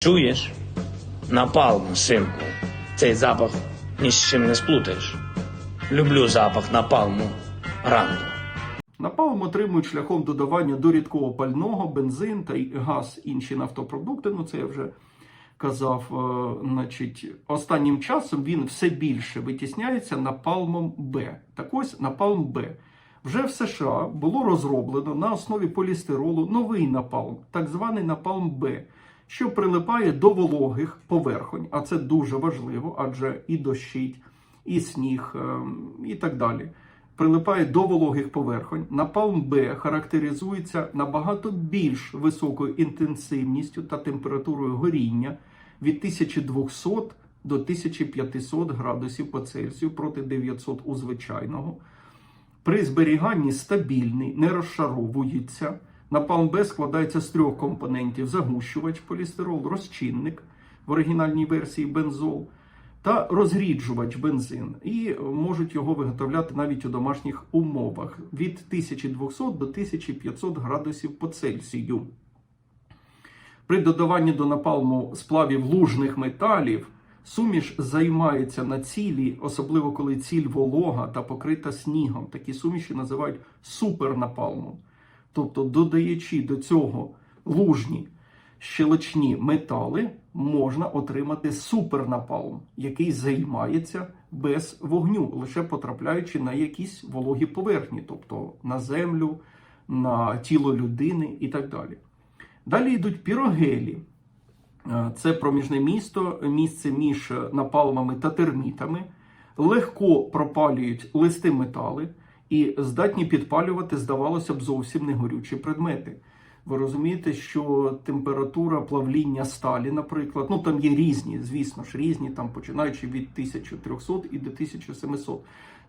Чуєш? Напалм, синку. Цей запах ні з чим не сплутаєш. Люблю запах напалму ранку. Напалм отримують шляхом додавання до рідкого пального, бензин та газ, інші нафтопродукти. Ну це я вже казав. Е, Значить, останнім часом він все більше витісняється напалмом Б. Так ось напалм Б. Вже в США було розроблено на основі полістиролу новий напалм, так званий напалм Б, що прилипає до вологих поверхонь. А це дуже важливо, адже і дощить, і сніг, ем, і так далі прилипає до вологих поверхонь. Напалм Б характеризується набагато більш високою інтенсивністю та температурою горіння від 1200 до 1500 градусів по Цельсію проти 900 у звичайного. При зберіганні стабільний, не розшаровується. Напалм Б складається з трьох компонентів: загущувач, полістирол, розчинник в оригінальній версії бензол та розріджувач бензин. І можуть його виготовляти навіть у домашніх умовах від 1200 до 1500 градусів по Цельсію. При додаванні до напалму сплавів лужних металів суміш займається на цілі, особливо коли ціль волога та покрита снігом. Такі суміші називають супернапалмом. Тобто, додаючи до цього лужні щелочні метали, можна отримати супернапалм, який займається без вогню, лише потрапляючи на якісь вологі поверхні, тобто на землю, на тіло людини і так далі. Далі йдуть пірогелі. Е, Це проміжне місто, місце між напалмами та термітами, легко пропалюють листи метали і здатні підпалювати, здавалося б, зовсім не горючі предмети. Ви розумієте, що температура плавління сталі, наприклад, ну там є різні, звісно ж, різні, там починаючи від 1300 і до 1700.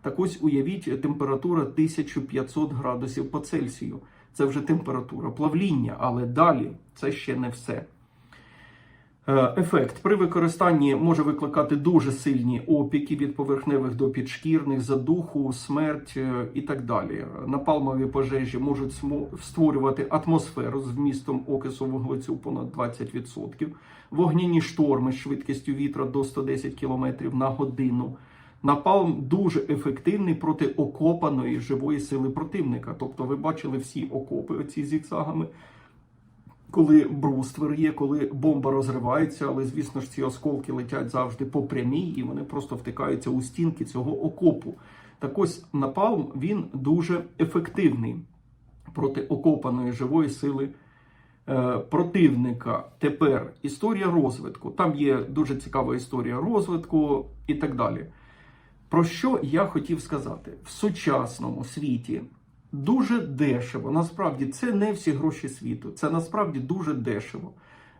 Так ось уявіть, температура 1500 градусів по Цельсію. Це вже температура плавління, але далі це ще не все. Е, Ефект при використанні може викликати дуже сильні опіки від поверхневих до підшкірних, задуху, смерть е, і так далі. Напалмові пожежі можуть створювати атмосферу з вмістом окису вуглецю понад 20%, вогняні шторми з швидкістю вітра до 110 км на годину. Напалм дуже ефективний проти окопаної живої сили противника. Тобто, ви бачили всі окопи оці зігзагами коли бруствер є, коли бомба розривається, але звісно ж ці осколки летять завжди по прямій, і вони просто втикаються у стінки цього окопу. Так ось напалм він дуже ефективний проти окопаної живої сили е, противника. Тепер історія розвитку. Там є дуже цікава історія розвитку і так далі. Про що я хотів сказати в сучасному світі дуже дешево. Насправді це не всі гроші світу. Це насправді дуже дешево.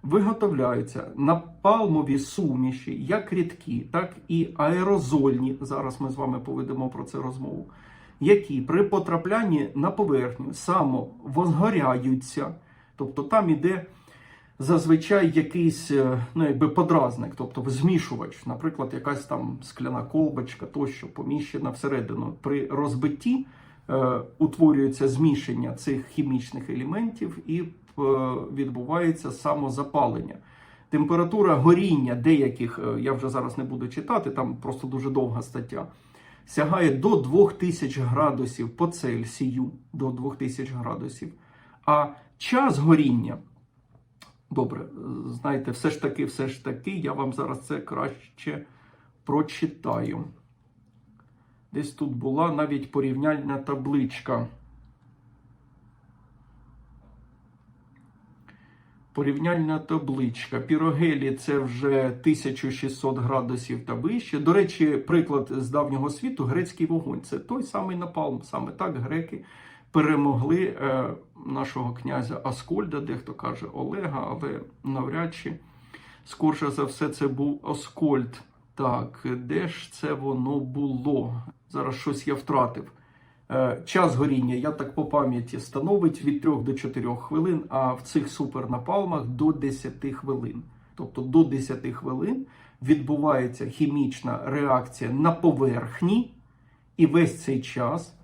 Виготовляються напалмові суміші, як рідкі, так і аерозольні. Зараз ми з вами поведемо про це розмову. Які при потраплянні на поверхню самовозгоряються, тобто там іде зазвичай якийсь е, ну, якби подразник, тобто змішувач, наприклад, якась там скляна колбочка тощо поміщена всередину. При розбитті утворюється змішання цих хімічних елементів і е, відбувається самозапалення. Температура горіння деяких, е, я вже зараз не буду читати, там просто дуже довга стаття, сягає до 2000 градусів по Цельсію, до 2000 градусів. А час горіння Добре, знаєте, все ж таки, все ж таки, я вам зараз це краще прочитаю. Десь тут була навіть порівняльна табличка. Порівняльна табличка. Пірогелі це вже 1600 градусів та вище. До речі, приклад з давнього світу грецький вогонь. Це той самий напалм. Саме так греки перемогли е, нашого князя Аскольда, дехто каже Олега, але навряд чи скорше за все це був Аскольд. Так, де ж це воно було? Зараз щось я втратив. Е, Час горіння, я так по пам'яті, становить від 3 до 4 хвилин, а в цих супернапалмах до 10 хвилин. Тобто до 10 хвилин відбувається хімічна реакція на поверхні, і весь цей час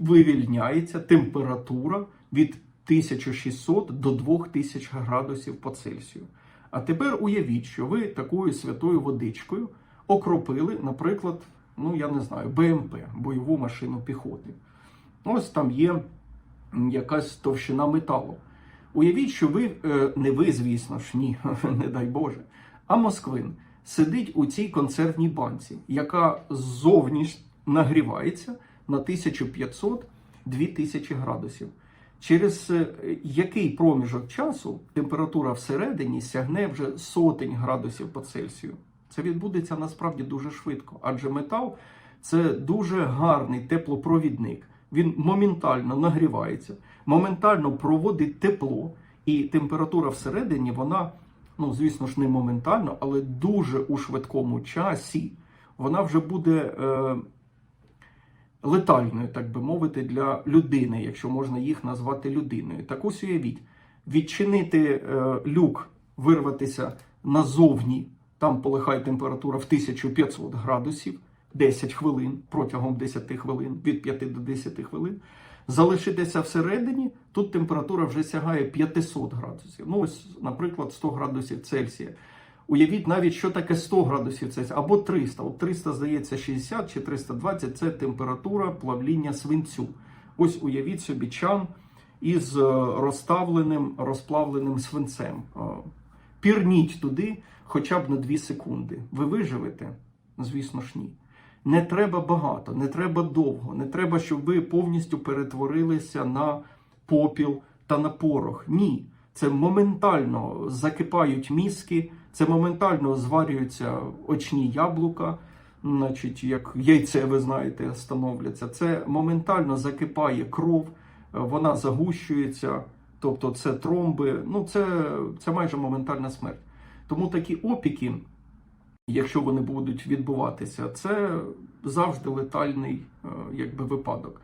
вивільняється температура від 1600 до 2000 градусів по Цельсію. А тепер уявіть, що ви такою святою водичкою окропили, наприклад, ну я не знаю, БМП, бойову машину піхоти. Ось там є якась товщина металу. Уявіть, що ви, е, не ви, звісно ж, ні, не дай Боже, а Москвин сидить у цій консервній банці, яка ззовні нагрівається на 1500-2000 градусів. Через е, який проміжок часу температура всередині сягне вже сотень градусів по Цельсію. Це відбудеться насправді дуже швидко, адже метал це дуже гарний теплопровідник. Він моментально нагрівається, моментально проводить тепло, і температура всередині, вона, ну звісно ж, не моментально, але дуже у швидкому часі вона вже буде е, летальною, так би мовити, для людини, якщо можна їх назвати людиною. Так ось уявіть, відчинити е, люк, вирватися назовні, там полихає температура в 1500 градусів, 10 хвилин протягом 10 хвилин, від 5 до 10 хвилин. Залишитися всередині, тут температура вже сягає 500 градусів. Ну, ось, наприклад, 100 градусів Цельсія. Уявіть навіть, що таке 100 градусів Цельсія, або 300. От 300, здається, 60 чи 320 це температура плавління свинцю. Ось уявіть собі чан із е, розставленим, розплавленим свинцем. Е, Пірніть туди хоча б на 2 секунди. Ви виживете? Звісно ж, ні. Не треба багато, не треба довго, не треба, щоб ви повністю перетворилися на попіл та на порох. Ні. Це моментально закипають мізки, це моментально зварюються очні яблука, значить, як яйце, ви знаєте, становляться. Це моментально закипає кров, вона загущується, тобто це тромби. Ну, це, це майже моментальна смерть. Тому такі опіки, якщо вони будуть відбуватися, це завжди летальний е, якби, випадок.